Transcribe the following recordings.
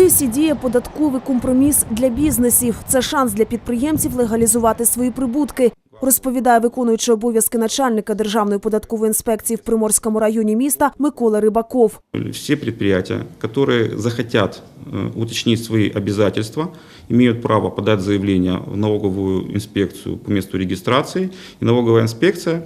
Одесі діє податковий компроміс для бізнесів. Це шанс для підприємців легалізувати свої прибутки. Розповідає виконуючий обов'язки начальника Державної податкової інспекції в Приморському районі міста Микола Рибаков. Все предприятия, которые захотят э, уточнить свои обязательства, имеют право подать заявление в налоговую инспекцию по месту регистрации. И налоговая инспекция,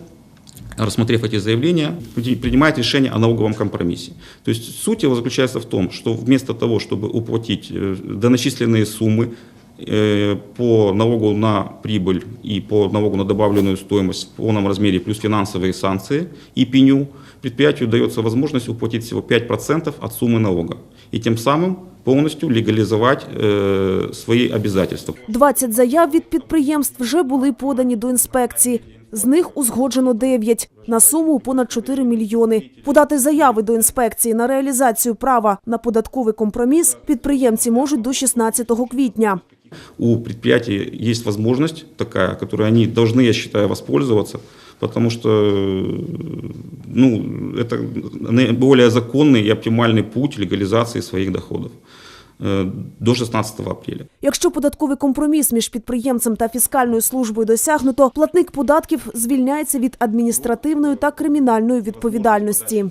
рассмотрев эти заявления, при- принимает решение о налоговом компромиссе. То есть суть его заключается в том, что вместо того, чтобы уплатить э, доначисленные суммы э, по налогу на прибыль и по налогу на добавленную стоимость в полном размере плюс финансовые санкции и пеню, предприятию дается возможность уплатить всего 5% от суммы налога и тем самым полностью легализовать э, свои обязательства. 20 заяв від підприємств вже були подані до інспекції. З них узгоджено 9 на суму у понад 4 мільйони. Подати заяви до інспекції на реалізацію права на податковий компроміс підприємці можуть до 16 квітня. У предприятий есть возможность такая, которой они должны, я считаю, воспользоваться, потому что э, ну, это наиболее законный и оптимальный путь легализации своих доходов э, до 16 апреля. Якщо податковий компроміс між підприємцем та фіскальною службою досягнуто, платник податків звільняється від адміністративної та кримінальної відповідальності.